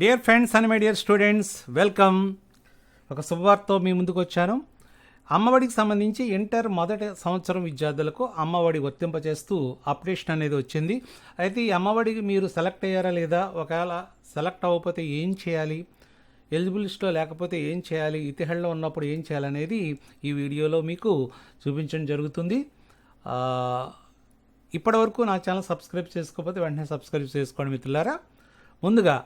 Dear friends and my dear students welcome ఒక శుభవార్తతో మీ ముందుకు వచ్చాను. అమ్మఒడికి సంబంధించి ఇంటర్ మొదటి సంవత్సరం విద్యార్థులకు అమ్మఒడి వర్తింపచేస్తూ అప్డేషన్ అనేది వచ్చింది. అయితే ఈ అమ్మఒడికి మీరు సెలెక్ట్ అయ్యారా లేదా? ఒకవేళ సెలెక్ట్ అవ్వకపోతే ఏం చేయాలి? ఎలిజిబిలిస్ట్లో లేకపోతే ఏం చేయాలి? ఇతిహళ్ళలో ఉన్నప్పుడు ఏం చేయాలనేది ఈ వీడియోలో మీకు చూపించడం జరుగుతుంది. ఇప్పటివరకు నా ఛానల్ సబ్స్క్రైబ్ చేసుకోకపోతే వెంటనే సబ్స్క్రైబ్ చేసుకోండి మిత్రులారా. ముందుగా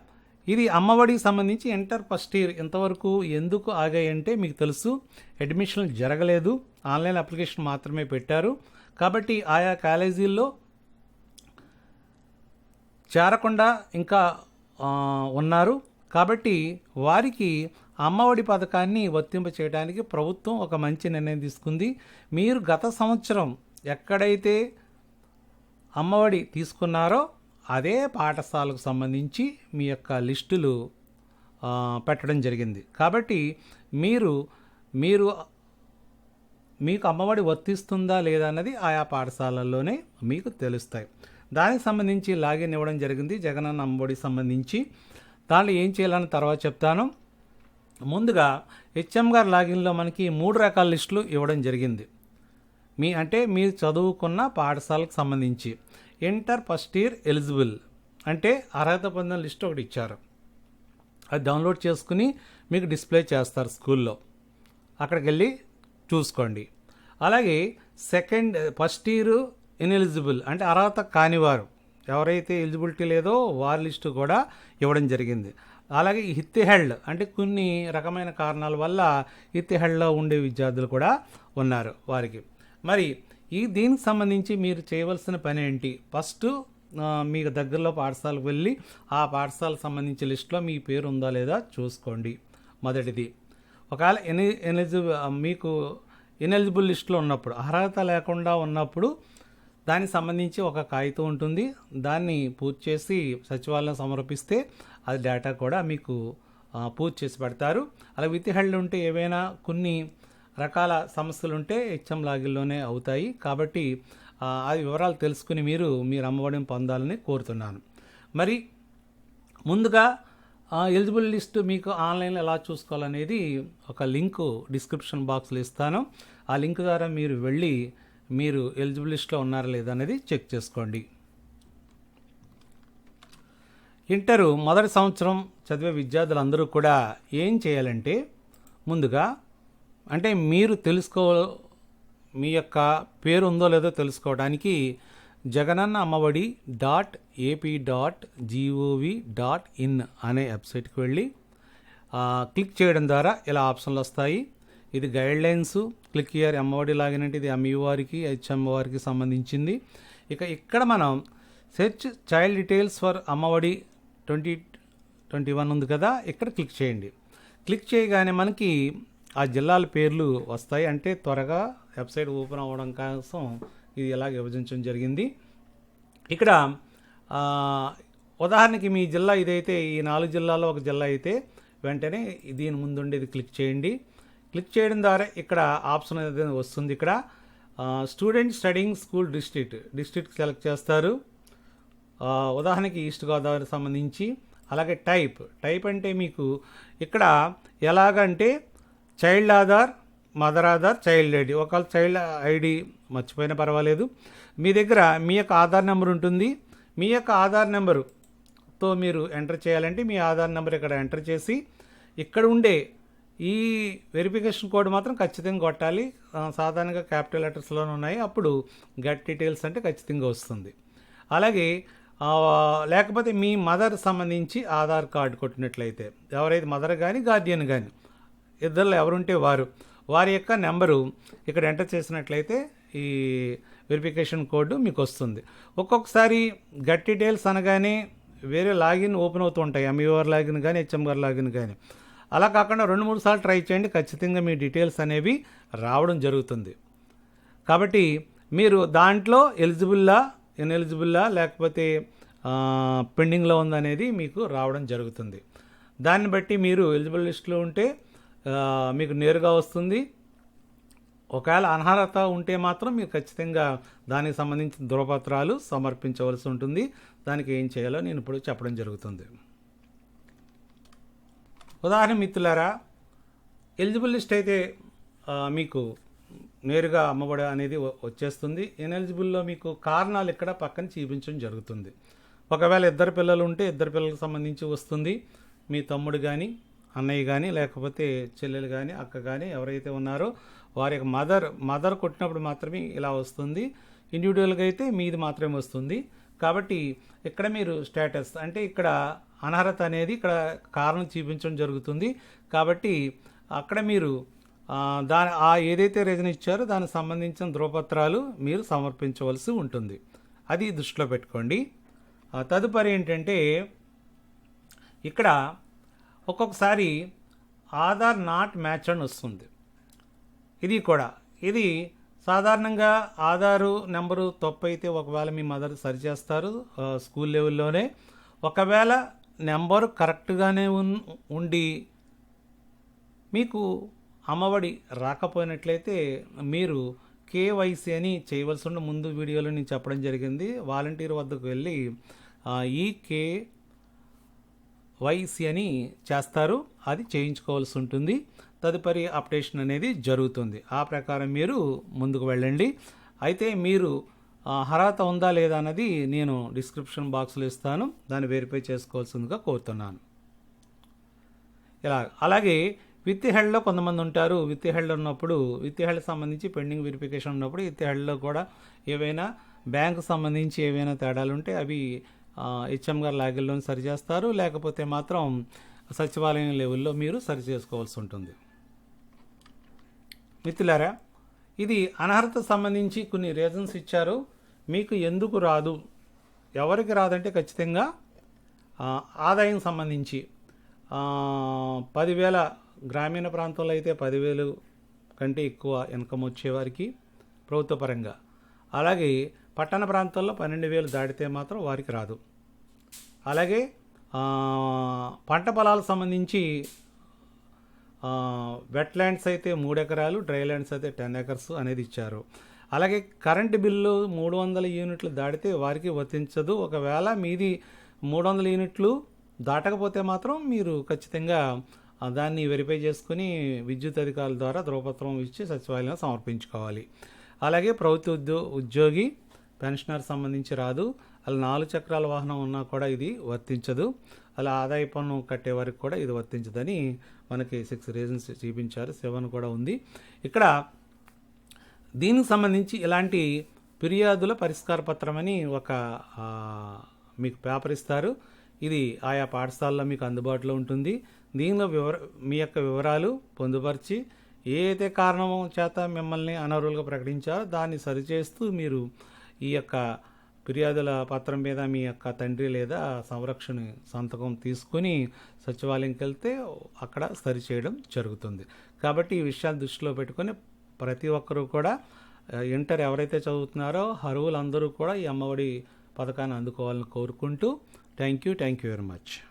ఇది అమ్మఒడికి సంబంధించి ఇంటర్ ఫస్ట్ ఇయర్. ఇంతవరకు ఎందుకు ఆగాయంటే మీకు తెలుసు అడ్మిషన్లు జరగలేదు. ఆన్లైన్ అప్లికేషన్ మాత్రమే పెట్టారు. కాబట్టి ఆయా కాలేజీల్లో చేరకుండా ఇంకా ఉన్నారు. కాబట్టి వారికి అమ్మఒడి పథకాన్ని వర్తింప చేయడానికి ప్రభుత్వం ఒక మంచి నిర్ణయం తీసుకుంది. మీరు గత సంవత్సరం ఎక్కడైతే అమ్మఒడి తీసుకున్నారో అదే పాఠశాలకు సంబంధించి మీ యొక్క లిస్టులు పెట్టడం జరిగింది. కాబట్టి మీరు మీరు మీకు అమ్మఒడి వర్తిస్తుందా లేదా అన్నది ఆయా పాఠశాలల్లోనే మీకు తెలుస్తాయి. దానికి సంబంధించి లాగిన్ ఇవ్వడం జరిగింది. జగనన్న అమ్మఒడి సంబంధించి. దాంట్లో ఏం చేయాలని తర్వాత చెప్తాను. ముందుగా హెచ్ఎం గారు లాగిన్లో మనకి మూడు రకాల లిస్టులు ఇవ్వడం జరిగింది. మీ అంటే మీరు చదువుకున్న పాఠశాలకు సంబంధించి. ఇంటర్ ఫస్ట్ ఇయర్ ఎలిజిబుల్ అంటే అర్హత పొందిన లిస్ట్ ఒకటి ఇచ్చారు. అది డౌన్లోడ్ చేసుకుని మీకు డిస్ప్లే చేస్తారు స్కూల్లో. అక్కడికి వెళ్ళి చూసుకోండి. అలాగే సెకండ్ ఫస్ట్ ఇయర్ ఇన్ఎలిజిబుల్ అంటే అర్హత కానివారు. ఎవరైతే ఎలిజిబిలిటీ లేదో వారి లిస్టు కూడా ఇవ్వడం జరిగింది. అలాగే హిత్తిహెల్డ్ అంటే కొన్ని రకమైన కారణాల వల్ల హిత్తిహెల్డ్లో ఉండే విద్యార్థులు కూడా ఉన్నారు వారికి. మరి ఈ దీనికి సంబంధించి మీరు చేయవలసిన పని ఏంటి? ఫస్ట్ మీకు దగ్గరలో పాఠశాలకు వెళ్ళి ఆ పాఠశాలకు సంబంధించిన లిస్టులో మీ పేరు ఉందా లేదా చూసుకోండి. మొదటిది ఒకవేళ ఎని ఎలిజిబుల్ మీకు ఇనెలిజిబుల్ లిస్టులో ఉన్నప్పుడు అర్హత లేకుండా ఉన్నప్పుడు దానికి సంబంధించి ఒక కాగితం ఉంటుంది. దాన్ని పూర్తి చేసి సచివాలయం సమర్పిస్తే అది డేటా కూడా మీకు పూర్తి చేసి పెడతారు. అలా విత్ హెల్డ్ ఉంటే ఏవైనా కొన్ని రకాల సమస్యలుంటే హెచ్ఎం లాగిల్లోనే అవుతాయి. కాబట్టి ఆ, ఆ వివరాలు తెలుసుకుని మీరు మీరు అమ్మఒడిని పొందాలని కోరుతున్నాను. మరి ముందుగా ఎలిజిబుల్ లిస్ట్ మీకు ఆన్లైన్లో ఎలా చూసుకోవాలనేది ఒక లింక్ డిస్క్రిప్షన్ బాక్స్లో ఇస్తాను. ఆ లింక్ ద్వారా మీరు వెళ్ళి మీరు ఎలిజిబుల్ లిస్ట్లో ఉన్నారా లేదా అనేది చెక్ చేసుకోండి. ఇంటరు మొదటి సంవత్సరం చదివే విద్యార్థులందరూ కూడా ఏం చేయాలంటే ముందుగా అంటే మీరు తెలుసుకో మీ యొక్క పేరు ఉందో లేదో తెలుసుకోవడానికి Jagananna Ammavodi dot AP dot GOV dot in అనే వెబ్సైట్కి వెళ్ళి క్లిక్ చేయడం ద్వారా ఇలా ఆప్షన్లు వస్తాయి. ఇది guide lines click year Ammavodi లాగినట్టు అంటే ఇది ఎంఈ వారికి వారికి సంబంధించింది. ఇక ఇక్కడ మనం search child details for Ammavodi twenty twenty one ఉంది కదా ఇక్కడ క్లిక్ చేయండి. క్లిక్ చేయగానే మనకి ఆ జిల్లాల పేర్లు వస్తాయి. అంటే త్వరగా వెబ్సైట్ ఓపెన్ అవ్వడం కోసం ఇది ఇలాగ విభజించడం జరిగింది. ఇక్కడ ఉదాహరణకి మీ జిల్లా ఇదైతే ఈ నాలుగు జిల్లాలో ఒక జిల్లా అయితే వెంటనే దీని ముందుండేది క్లిక్ చేయండి. క్లిక్ చేయడం ద్వారా ఇక్కడ ఆప్షన్ అనేది వస్తుంది ఇక్కడ. Student studying school district district select చేస్తారు. ఉదాహరణకి ఈస్ట్ గోదావరి సంబంధించి. అలాగే టైప్ టైప్ అంటే మీకు ఇక్కడ ఎలాగంటే child Aadhaar mother Aadhaar child ID. ఒకవేళ చైల్డ్ ఐడి మర్చిపోయినా పర్వాలేదు. మీ దగ్గర మీ యొక్క ఆధార్ నెంబర్ ఉంటుంది. మీ యొక్క ఆధార్ నెంబరుతో మీరు ఎంటర్ చేయాలంటే మీ ఆధార్ నెంబర్ ఇక్కడ ఎంటర్ చేసి ఇక్కడ ఉండే ఈ వెరిఫికేషన్ కోడ్ మాత్రం ఖచ్చితంగా కొట్టాలి. సాధారణంగా క్యాపిటల్ లెటర్స్లోనే ఉన్నాయి. అప్పుడు గెట్ డీటెయిల్స్ అంటే ఖచ్చితంగా వస్తుంది. అలాగే లేకపోతే మీ మదర్ సంబంధించి ఆధార్ కార్డు కొట్టినట్లయితే ఎవరైతే మదర్ కానీ గార్డియన్ కానీ ఇద్దరు ఎవరుంటే వారు. వారి యొక్క నెంబరు ఇక్కడ ఎంటర్ చేసినట్లయితే ఈ వెరిఫికేషన్ కోడ్ మీకు వస్తుంది ఒక్కొక్కసారి గట్ డీటెయిల్స్ అనగానే వేరే లాగిన్ ఓపెన్ అవుతూ ఉంటాయి. ఎంఈఆర్ లాగిన్ కానీ హెచ్ఎంఆర్ లాగిన్ కానీ అలా కాకుండా రెండు మూడు సార్లు ట్రై చేయండి. ఖచ్చితంగా మీ డీటెయిల్స్ అనేవి రావడం జరుగుతుంది. కాబట్టి మీరు దాంట్లో ఎలిజిబుల్లా ఇన్ఎలిజిబుల్లా లేకపోతే పెండింగ్లో ఉందనేది మీకు రావడం జరుగుతుంది. దాన్ని బట్టి మీరు ఎలిజిబుల్ లిస్ట్లో ఉంటే మీకు నేరుగా వస్తుంది. ఒకవేళ అనర్హత ఉంటే మాత్రం మీరు ఖచ్చితంగా దానికి సంబంధించిన ధృవపత్రాలు సమర్పించవలసి ఉంటుంది. దానికి ఏం చేయాలో నేను ఇప్పుడు చెప్పడం జరుగుతుంది. ఉదాహరణ మిత్రులారా ఎలిజిబుల్ లిస్ట్ అయితే మీకు నేరుగా అమ్మఒడి అనేది వచ్చేస్తుంది. ఇన్ఎలిజిబుల్లో మీకు కారణాలు ఇక్కడ పక్కన చూపించడం జరుగుతుంది. ఒకవేళ ఇద్దరు పిల్లలు ఉంటే ఇద్దరు పిల్లలకు సంబంధించి వస్తుంది. మీ తమ్ముడు కానీ అన్నయ్య కానీ లేకపోతే చెల్లెలు కానీ అక్క కానీ ఎవరైతే ఉన్నారో వారి యొక్క మదర్ మదర్ కొట్టినప్పుడు మాత్రమే ఇలా వస్తుంది. ఇండివిజువల్గా అయితే మీది మాత్రమే వస్తుంది. కాబట్టి ఇక్కడ మీరు స్టేటస్ అంటే ఇక్కడ అనర్హత అనేది ఇక్కడ కారణం చూపించడం జరుగుతుంది. కాబట్టి అక్కడ మీరు దాని ఆ ఏదైతే రీజన్ ఇచ్చారో దానికి సంబంధించిన ధృవపత్రాలు మీరు సమర్పించవలసి ఉంటుంది. అది దృష్టిలో పెట్టుకోండి. తదుపరి ఏంటంటే ఇక్కడ ఒక్కొక్కసారి ఆధార్ నాట్ మ్యాచ్ అని వస్తుంది. ఇది కూడా. ఇది సాధారణంగా ఆధారు నెంబరు తప్పు అయితే ఒకవేళ మీ మదర్ సరిచేస్తారు స్కూల్ లెవెల్లోనే. ఒకవేళ నెంబరు కరెక్ట్గానే ఉన్- ఉండి మీకు అమ్మఒడి రాకపోయినట్లయితే మీరు కేవైసీ అని చేయవలసి ఉన్న ముందు వీడియోలో నేను చెప్పడం జరిగింది. వాలంటీర్ వద్దకు వెళ్ళి ఈ కే వైసీ అని చేస్తారు. అది చేయించుకోవాల్సి ఉంటుంది. తదుపరి అప్డేషన్ అనేది జరుగుతుంది. ఆ ప్రకారం మీరు ముందుకు వెళ్ళండి. అయితే మీరు అర్హత ఉందా లేదా అన్నది నేను డిస్క్రిప్షన్ బాక్స్లో ఇస్తాను. దాన్ని వెరిఫై చేసుకోవాల్సిందిగా కోరుతున్నాను. ఇలా అలాగే విత్ హెల్డ్లో కొంతమంది ఉంటారు. విత్ హెల్డ్ ఉన్నప్పుడు విత్ హెల్డ్ సంబంధించి పెండింగ్ వెరిఫికేషన్ ఉన్నప్పుడు విత్ హెడ్లో కూడా ఏవైనా బ్యాంకు సంబంధించి ఏవైనా తేడాలు ఉంటే అవి హెచ్ఎం గారు లాగిల్లో సరి చేస్తారు. లేకపోతే మాత్రం సచివాలయం లెవెల్లో మీరు సరి చేసుకోవాల్సి ఉంటుంది. మిత్రులారా ఇది అనర్హత సంబంధించి కొన్ని రీజన్స్ ఇచ్చారు. మీకు ఎందుకు రాదు? ఎవరికి రాదంటే ఖచ్చితంగా ఆదాయం సంబంధించి. పదివేల గ్రామీణ ప్రాంతంలో అయితే పదివేలు కంటే ఎక్కువ ఇన్కమ్ వచ్చేవారికి ప్రభుత్వపరంగా అలాగే పట్టణ ప్రాంతాల్లో పన్నెండు వేలు దాటితే మాత్రం వారికి రాదు. అలాగే పంట పొలాలకు సంబంధించి వెట్ ల్యాండ్స్ అయితే మూడు ఎకరాలు డ్రై ల్యాండ్స్ అయితే టెన్ ఎకర్స్ అనేది ఇచ్చారు. అలాగే కరెంటు బిల్లు మూడు వందల యూనిట్లు దాటితే వారికి వర్తించదు. ఒకవేళ మీది మూడు వందల యూనిట్లు దాటకపోతే మాత్రం మీరు ఖచ్చితంగా దాన్ని వెరిఫై చేసుకుని విద్యుత్ అధికారుల ద్వారా ధ్రువపత్రం ఇచ్చి సచివాలయం సమర్పించుకోవాలి. అలాగే ప్రభుత్వ ఉద్యో ఉద్యోగి పెన్షనర్ సంబంధించి రాదు. అలా నాలుగు చక్రాల వాహనం ఉన్నా కూడా ఇది వర్తించదు. అలా ఆదాయ పన్ను కట్టే వారికి కూడా ఇది వర్తించదని మనకి సిక్స్ రీజన్స్ చూపించారు. సెవెన్ కూడా ఉంది. ఇక్కడ దీనికి సంబంధించి ఇలాంటి ఫిర్యాదుల పరిష్కార పత్రం అని ఒక మీకు పేపర్ ఇస్తారు. ఇది ఆయా పాఠశాలలో మీకు అందుబాటులో ఉంటుంది. దీనిలో వివర మీ యొక్క వివరాలు పొందుపరిచి ఏ అయితే కారణం చేత మిమ్మల్ని అనర్హులుగా ప్రకటించారో దాన్ని సరిచేస్తూ మీరు ఈ యొక్క ఫిర్యాదుల పత్రం మీద మీ యొక్క తండ్రి లేదా సంరక్షణ సంతకం తీసుకుని సచివాలయంకి వెళ్తే అక్కడ సరిచేయడం జరుగుతుంది. కాబట్టి ఈ విషయాలు దృష్టిలో పెట్టుకొని ప్రతి ఒక్కరూ కూడా ఇంటర్ ఎవరైతే చదువుతున్నారో అర్హులందరూ కూడా ఈ అమ్మఒడి పథకాన్ని అందుకోవాలని కోరుకుంటూ thank you thank you very much.